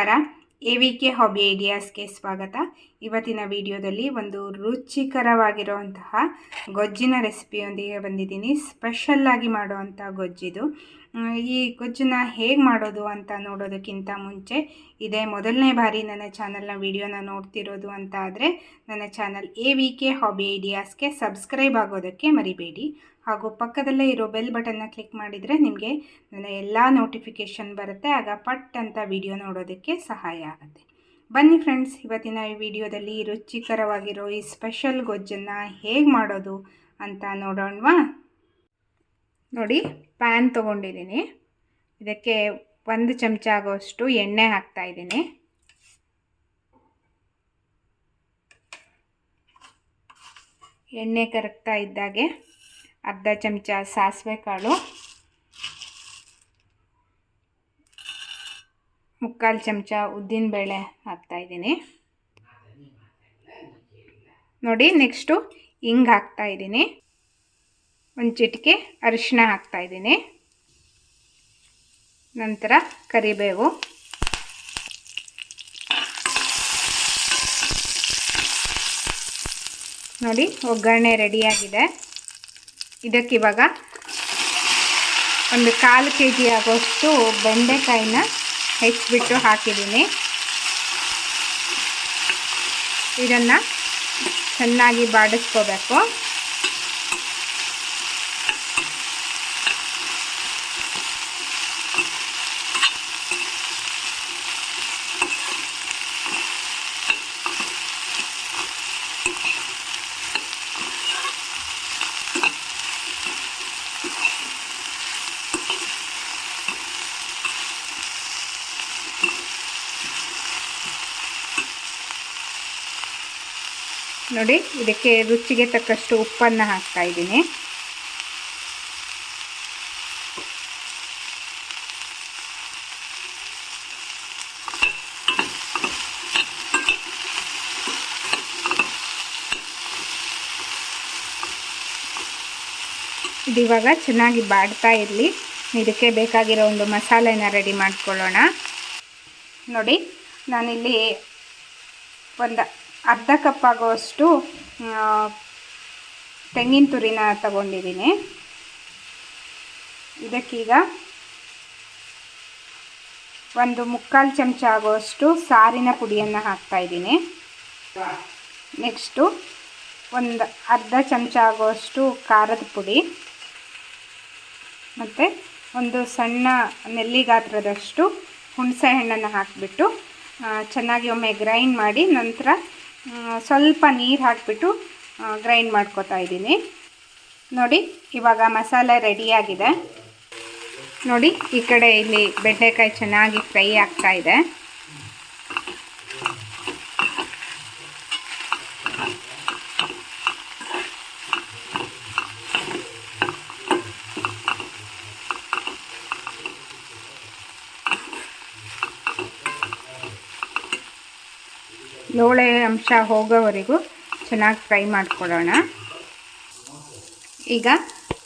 ನಮಸ್ಕಾರ. A V K hobby ಐಡಿಯಾಸ್ಗೆ ಸ್ವಾಗತ. ಇವತ್ತಿನ ವಿಡಿಯೋದಲ್ಲಿ ಒಂದು ರುಚಿಕರವಾಗಿರುವಂತಹ ಗೊಜ್ಜಿನ ರೆಸಿಪಿಯೊಂದಿಗೆ ಬಂದಿದ್ದೀನಿ. ಸ್ಪೆಷಲ್ಲಾಗಿ ಮಾಡುವಂಥ ಗೊಜ್ಜಿದು. ಈ ಗೊಜ್ಜನ್ನ ಹೇಗೆ ಮಾಡೋದು ಅಂತ ನೋಡೋದಕ್ಕಿಂತ ಮುಂಚೆ ಇದೇ ಮೊದಲನೇ ಬಾರಿ ನನ್ನ ಚಾನಲ್ನ ವೀಡಿಯೋನ ನೋಡ್ತಿರೋದು ಅಂತ ಆದರೆ ನನ್ನ channel A V K hobby ಐಡಿಯಾಸ್ಗೆ subscribe ಆಗೋದಕ್ಕೆ ಮರಿಬೇಡಿ. ಹಾಗೂ ಪಕ್ಕದಲ್ಲೇ ಇರೋ ಬೆಲ್ ಬಟನ್ನ ಕ್ಲಿಕ್ ಮಾಡಿದರೆ ನಿಮಗೆ ನನ್ನ ಎಲ್ಲ ನೋಟಿಫಿಕೇಷನ್ ಬರುತ್ತೆ. ಆಗ ಪಟ್ ಅಂತ ವಿಡಿಯೋ ನೋಡೋದಕ್ಕೆ ಸಹಾಯ ಆಗುತ್ತೆ. ಬನ್ನಿ ಫ್ರೆಂಡ್ಸ್, ಇವತ್ತಿನ ಈ ವಿಡಿಯೋದಲ್ಲಿ ರುಚಿಕರವಾಗಿರೋ ಈ ಸ್ಪೆಷಲ್ ಗೊಜ್ಜನ್ನು ಹೇಗೆ ಮಾಡೋದು ಅಂತ ನೋಡೋಣವಾ? ನೋಡಿ ಪ್ಯಾನ್ ತೊಗೊಂಡಿದ್ದೀನಿ. ಇದಕ್ಕೆ ಒಂದು ಚಮಚ ಆಗೋಷ್ಟು ಎಣ್ಣೆ ಹಾಕ್ತಾ ಇದ್ದೀನಿ. ಎಣ್ಣೆ ಕರಗ್ತಾ ಇದ್ದಾಗೆ ಅರ್ಧ ಚಮಚ ಸಾಸಿವೆ ಕಾಳು, ಮುಕ್ಕಾಲು ಚಮಚ ಉದ್ದಿನಬೇಳೆ ಹಾಕ್ತಾಯಿದ್ದೀನಿ ನೋಡಿ ನೆಕ್ಸ್ಟು ಹಿಂಗೆ ಹಾಕ್ತಾಯಿದ್ದೀನಿ ಒಂದು ಚಿಟಿಕೆ ಅರಿಶಿನ ಹಾಕ್ತಾಯಿದ್ದೀನಿ ನಂತರ ಕರಿಬೇವು. ನೋಡಿ, ಒಗ್ಗರಣೆ ರೆಡಿಯಾಗಿದೆ ಇದಕ್ಕಿವಾಗ ಒಂದು ಕಾಲು ಕೆ ಜಿ ಆಗೋಷ್ಟು ಬೆಂಡೆಕಾಯಿನ ಹೆಚ್ಚಿಬಿಟ್ಟು ಹಾಕಿದ್ದೀನಿ. ಇದನ್ನು ಚೆನ್ನಾಗಿ ಬಾಡಿಸ್ಕೋಬೇಕು. ನೋಡಿ, ಇದಕ್ಕೆ ರುಚಿಗೆ ತಕ್ಕಷ್ಟು ಉಪ್ಪನ್ನು ಹಾಕ್ತಾ ಇದ್ದೀನಿ. ಇದಿವಾಗ ಚೆನ್ನಾಗಿ ಬಾಡ್ತಾ ಇರಲಿ. ಇದಕ್ಕೆ ಬೇಕಾಗಿರೋ ಒಂದು ಮಸಾಲೆನ ರೆಡಿ ಮಾಡ್ಕೊಳ್ಳೋಣ. ನೋಡಿ, ನಾನಿಲ್ಲಿ ಒಂದು ಅರ್ಧ ಕಪ್ ಆಗುವಷ್ಟು ತೆಂಗಿನ ತುರಿನ ತಗೊಂಡಿದ್ದೀನಿ. ಇದಕ್ಕೀಗ ಒಂದು ಮುಕ್ಕಾಲು ಚಮಚ ಆಗುವಷ್ಟು ಸಾರಿನ ಪುಡಿಯನ್ನು ಹಾಕ್ತಾಯಿದ್ದೀನಿ ನೆಕ್ಸ್ಟು ಒಂದು ಅರ್ಧ ಚಮಚ ಆಗುವಷ್ಟು ಖಾರದ ಪುಡಿ. ಮತ್ತು ಒಂದು ಸಣ್ಣ ನೆಲ್ಲಿ ಗಾತ್ರದಷ್ಟು ಹುಣಸೆ ಹಣ್ಣನ್ನು ಹಾಕಿಬಿಟ್ಟು ಚೆನ್ನಾಗಿ ಒಮ್ಮೆ ಗ್ರೈಂಡ್ ಮಾಡಿ ನಂತರ ಸ್ವಲ್ಪ ನೀರು ಹಾಕಿಬಿಟ್ಟು ಗ್ರೈಂಡ್ ಮಾಡ್ಕೊತಾ ಇದ್ದೀನಿ. ನೋಡಿ, ಇವಾಗ ಮಸಾಲೆ ರೆಡಿಯಾಗಿದೆ ನೋಡಿ, ಈ ಕಡೆ ಇಲ್ಲಿ ಬೆಂಡೆಕಾಯಿ ಚೆನ್ನಾಗಿ ಫ್ರೈ ಆಗ್ತಾ ಇದೆ. ಲೋಳೆ ಅಂಶ ಹೋಗೋವರೆಗೂ ಚೆನ್ನಾಗಿ ಫ್ರೈ ಮಾಡ್ಕೊಳ್ಳೋಣ ಈಗ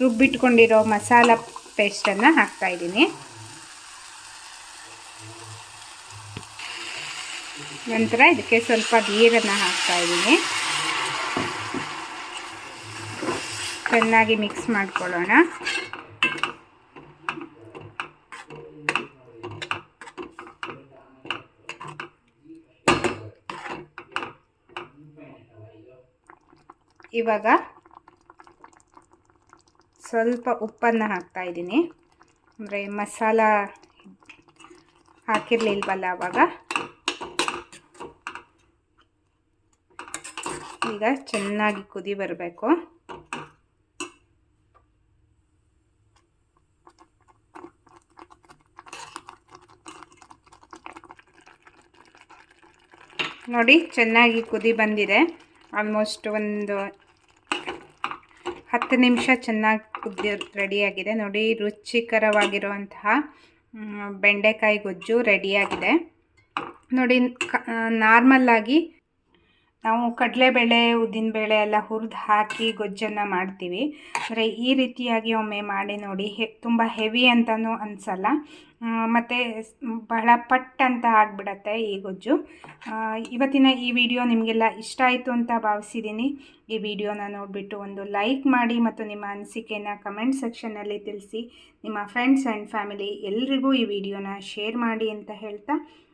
ರುಬ್ಬಿಟ್ಕೊಂಡಿರೋ ಮಸಾಲ ಪೇಸ್ಟನ್ನು ಹಾಕ್ತಾಯಿದ್ದೀನಿ ನಂತರ ಇದಕ್ಕೆ ಸ್ವಲ್ಪ ನೀರನ್ನು ಹಾಕ್ತಾಯಿದ್ದೀನಿ ಚೆನ್ನಾಗಿ ಮಿಕ್ಸ್ ಮಾಡ್ಕೊಳ್ಳೋಣ. ಇವಾಗ ಸ್ವಲ್ಪ ಉಪ್ಪನ್ನು ಹಾಕ್ತಾ ಇದ್ದೀನಿ. ಅಂದರೆ ಮಸಾಲ ಹಾಕಿರಲಿಲ್ವಲ್ಲ ಅವಾಗ? ಈಗ ಚೆನ್ನಾಗಿ ಕುದಿ ಬರಬೇಕು. ನೋಡಿ, ಚೆನ್ನಾಗಿ ಕುದಿ ಬಂದಿದೆ. ಆಲ್ಮೋಸ್ಟ್ ಒಂದು ಹತ್ತು ನಿಮಿಷ ಚೆನ್ನಾಗಿ ಕುದ್ದಿ ರೆಡಿಯಾಗಿದೆ. ನೋಡಿ ರುಚಿಕರವಾಗಿರುವಂತಹ ಬೆಂಡೆಕಾಯಿ ಗೊಜ್ಜು ರೆಡಿಯಾಗಿದೆ. ನೋಡಿ ನಾರ್ಮಲ್ಲಾಗಿ ನಾವು ಕಡಲೆಬೇಳೆ, ಉದ್ದಿನಬೇಳೆ ಎಲ್ಲ ಹುರಿದು ಹಾಕಿ ಗೊಜ್ಜನ್ನು ಮಾಡ್ತೀವಿ. ಅಂದರೆ ಈ ರೀತಿಯಾಗಿ ಒಮ್ಮೆ ಮಾಡಿ ನೋಡಿ, ಹೆ, ತುಂಬ ಹೆವಿ ಅಂತಲೂ ಅನಿಸಲ್ಲ. ಮತ್ತು ಬಹಳ ಪಟ್ ಅಂತ ಆಗಿಬಿಡತ್ತೆ ಈ ಗೊಜ್ಜು. ಇವತ್ತಿನ ಈ ವಿಡಿಯೋ ನಿಮಗೆಲ್ಲ ಇಷ್ಟ ಆಯಿತು ಅಂತ ಭಾವಿಸಿದ್ದೀನಿ. ಈ ವಿಡಿಯೋನ ನೋಡಿಬಿಟ್ಟು ಒಂದು ಲೈಕ್ ಮಾಡಿ ಮತ್ತು ನಿಮ್ಮ ಅನಿಸಿಕೆನ ಕಮೆಂಟ್ ಸೆಕ್ಷನ್ನಲ್ಲಿ ತಿಳಿಸಿ. ನಿಮ್ಮ ಫ್ರೆಂಡ್ಸ್ ಆ್ಯಂಡ್ ಫ್ಯಾಮಿಲಿ ಎಲ್ರಿಗೂ ಈ ವಿಡಿಯೋನ ಶೇರ್ ಮಾಡಿ ಅಂತ ಹೇಳ್ತಾ